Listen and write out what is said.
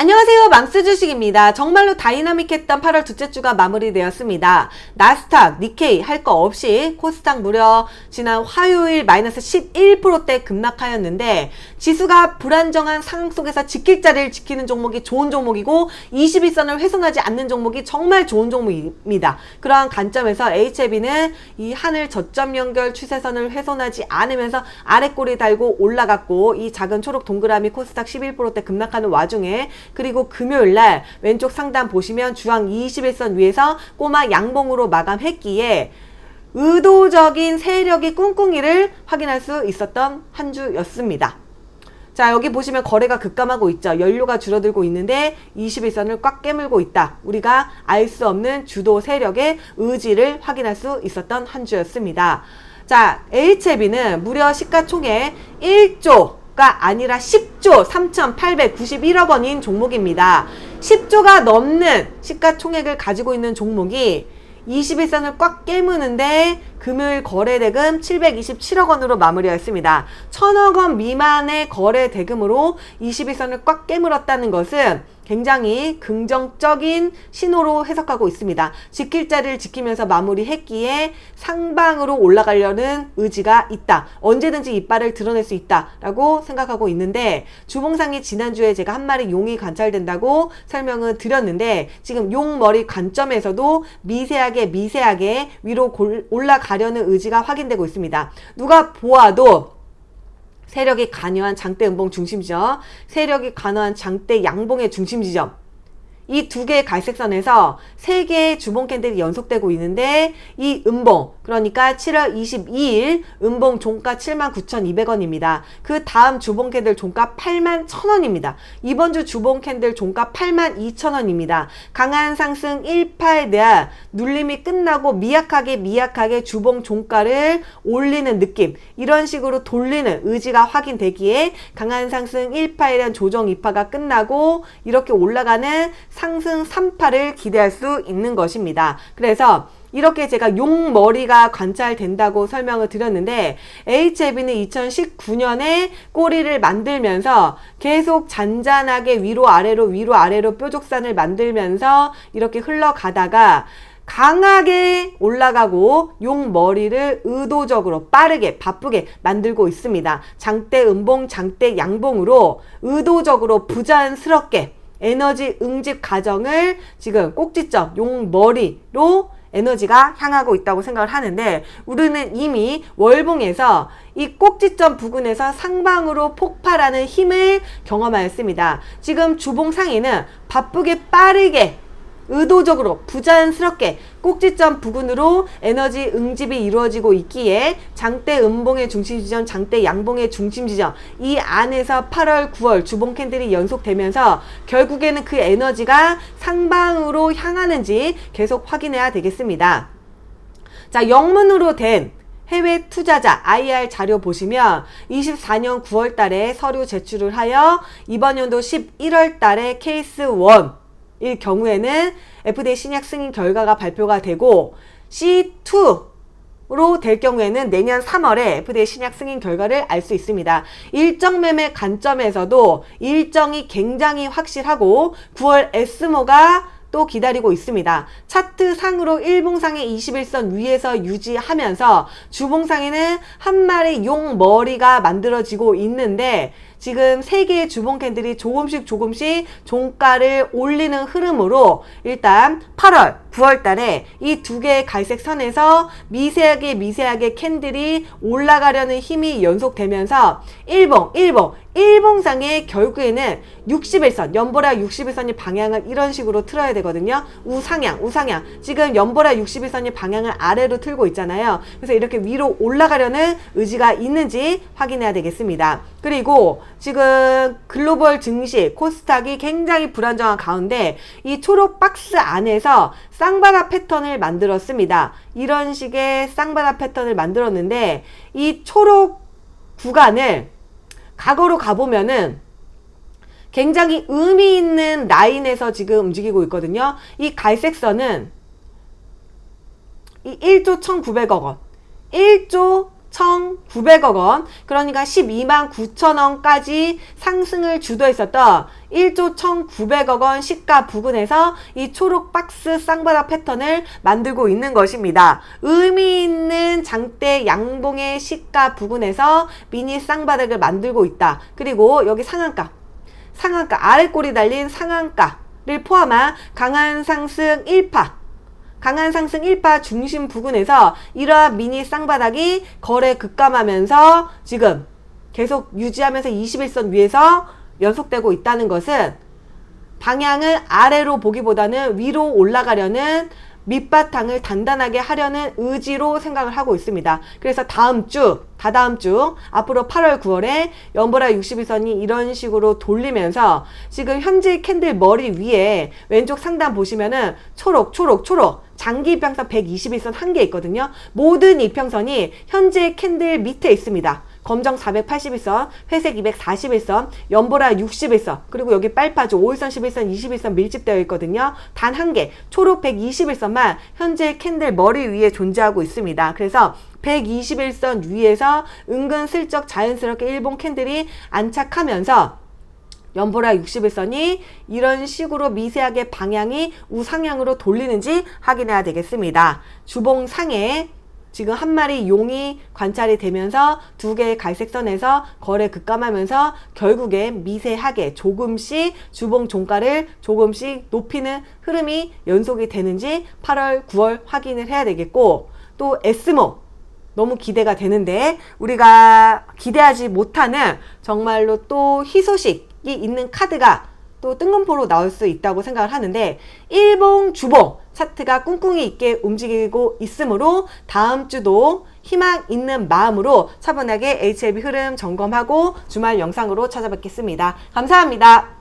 안녕하세요. 맘스 주식입니다. 정말로 다이나믹했던 8월 둘째 주가 마무리되었습니다. 나스닥, 니케이 할 거 없이 코스닥 무려 지난 화요일 마이너스 11%대 급락하였는데 지수가 불안정한 상황 속에서 지킬 자리를 지키는 종목이 좋은 종목이고 21선을 훼손하지 않는 종목이 정말 좋은 종목입니다. 그러한 관점에서 HLB는 이 하늘 저점 연결 추세선을 훼손하지 않으면서 아래 꼬리 달고 올라갔고 이 작은 초록 동그라미 코스닥 11%대 급락하는 와중에 그리고 금요일 날 왼쪽 상단 보시면 주황 21선 위에서 꼬마 양봉으로 마감했기에 의도적인 세력이 꿍꿍이를 확인할 수 있었던 한 주였습니다. 자, 여기 보시면 거래가 급감하고 있죠. 연료가 줄어들고 있는데 21선을 꽉 깨물고 있다. 우리가 알 수 없는 주도 세력의 의지를 확인할 수 있었던 한 주였습니다. 자, HLB는 무려 시가총액 1조 가 아니라 10조 3,891억 원인 종목입니다. 10조가 넘는 시가총액을 가지고 있는 종목이 21선을 꽉 깨무는데 금요일 거래 대금 727억 원으로 마무리했습니다. 1000억 원 미만의 거래 대금으로 21선을 꽉 깨물었다는 것은 굉장히 긍정적인 신호로 해석하고 있습니다. 지킬 자리를 지키면서 마무리했기에 상방으로 올라가려는 의지가 있다. 언제든지 이빨을 드러낼 수 있다라고 생각하고 있는데 주봉상이 지난주에 제가 한 마리 용이 관찰된다고 설명을 드렸는데 지금 용 머리 관점에서도 미세하게 미세하게 위로 올라가려는 의지가 확인되고 있습니다. 누가 보아도 세력이 관여한 장대 음봉 중심 지점, 세력이 관여한 장대 양봉의 중심 지점, 이 두 개의 갈색선에서 세 개의 주봉 캔들이 연속되고 있는데 이 음봉 그러니까 7월 22일 음봉 종가 79,200원입니다. 그 다음 주봉 캔들 종가 81,000원입니다. 이번 주 주봉 캔들 종가 82,000원입니다. 강한 상승 1파에 대한 눌림이 끝나고 미약하게 미약하게 주봉 종가를 올리는 느낌 이런 식으로 돌리는 의지가 확인되기에 강한 상승 1파에 대한 조정 2파가 끝나고 이렇게 올라가는 상승 3파를 기대할 수 있는 것입니다. 그래서 이렇게 제가 용머리가 관찰된다고 설명을 드렸는데 HLB는 2019년에 꼬리를 만들면서 계속 잔잔하게 위로 아래로 위로 아래로 뾰족산을 만들면서 이렇게 흘러가다가 강하게 올라가고 용머리를 의도적으로 빠르게 바쁘게 만들고 있습니다. 장대 음봉 장대 양봉으로 의도적으로 부자연스럽게 에너지 응집 과정을 지금 꼭지점 용머리로 에너지가 향하고 있다고 생각을 하는데 우리는 이미 월봉에서 이 꼭지점 부근에서 상방으로 폭발하는 힘을 경험하였습니다. 지금 주봉 상위는 바쁘게 빠르게 의도적으로 부자연스럽게 꼭지점 부근으로 에너지 응집이 이루어지고 있기에 장대 음봉의 중심 지점, 장대 양봉의 중심 지점 이 안에서 8월, 9월 주봉 캔들이 연속되면서 결국에는 그 에너지가 상방으로 향하는지 계속 확인해야 되겠습니다. 자, 영문으로 된 해외 투자자 IR 자료 보시면 24년 9월 달에 서류 제출을 하여 이번 연도 11월 달에 케이스 1 일 경우에는 FDA 신약 승인 결과가 발표가 되고 C2 로 될 경우에는 내년 3월에 FDA 신약 승인 결과를 알 수 있습니다. 일정 매매 관점에서도 일정이 굉장히 확실하고 9월 에스모가 또 기다리고 있습니다. 차트 상으로 일봉상의 21선 위에서 유지하면서 주봉상에는 한 마리 용 머리가 만들어지고 있는데 지금 세 개의 주봉 캔들이 조금씩 조금씩 종가를 올리는 흐름으로 일단 8월, 9월 달에 이 두 개의 갈색 선에서 미세하게 미세하게 캔들이 올라가려는 힘이 연속되면서 일봉, 일봉, 일봉상의 결국에는 61선, 연보라 61선이 방향을 이런 식으로 틀어야 되거든요. 우상향, 우상향. 지금 연보라 61선이 방향을 아래로 틀고 있잖아요. 그래서 이렇게 위로 올라가려는 의지가 있는지 확인해야 되겠습니다. 그리고 지금 글로벌 증시, 코스닥이 굉장히 불안정한 가운데 이 초록 박스 안에서 쌍바다 패턴을 만들었습니다. 이런 식의 쌍바다 패턴을 만들었는데 이 초록 구간을 과거로 가보면은 굉장히 의미 있는 라인에서 지금 움직이고 있거든요. 이 갈색 선은 이 1조 1,900억 원, 1조 1,900억 원, 그러니까 12만 9천 원까지 상승을 주도했었던 1조 1,900억 원 시가 부근에서 이 초록 박스 쌍바닥 패턴을 만들고 있는 것입니다. 의미 있는 장대 양봉의 시가 부근에서 미니 쌍바닥을 만들고 있다. 그리고 여기 상한가, 상한가 아래 꼬리 달린 상한가를 포함한 강한 상승 1파 강한 상승 1파 중심 부근에서 이러한 미니 쌍바닥이 거래 급감하면서 지금 계속 유지하면서 21선 위에서 연속되고 있다는 것은 방향을 아래로 보기보다는 위로 올라가려는 밑바탕을 단단하게 하려는 의지로 생각을 하고 있습니다. 그래서 다음 주, 다다음 주, 앞으로 8월, 9월에 연보라 61선이 이런 식으로 돌리면서 지금 현재 캔들 머리 위에 왼쪽 상단 보시면은 초록, 초록, 초록, 장기 이평선 121선 한 개 있거든요. 모든 이평선이 현재 캔들 밑에 있습니다. 검정 481선, 회색 241선, 연보라 61선, 그리고 여기 빨파죠. 5일선, 11선, 21선 밀집되어 있거든요. 단 한 개, 초록 121선만 현재 캔들 머리 위에 존재하고 있습니다. 그래서 121선 위에서 은근슬쩍 자연스럽게 일본 캔들이 안착하면서 연보라 61선이 이런 식으로 미세하게 방향이 우상향으로 돌리는지 확인해야 되겠습니다. 주봉상에 지금 한 마리 용이 관찰이 되면서 두 개의 갈색선에서 거래 급감하면서 결국에 미세하게 조금씩 주봉 종가를 조금씩 높이는 흐름이 연속이 되는지 8월, 9월 확인을 해야 되겠고 또 에스모 너무 기대가 되는데 우리가 기대하지 못하는 정말로 또 희소식이 있는 카드가 또 뜬금포로 나올 수 있다고 생각을 하는데 일봉 주봉 차트가 꿍꿍이 있게 움직이고 있으므로 다음 주도 희망 있는 마음으로 차분하게 HLB 흐름 점검하고 주말 영상으로 찾아뵙겠습니다. 감사합니다.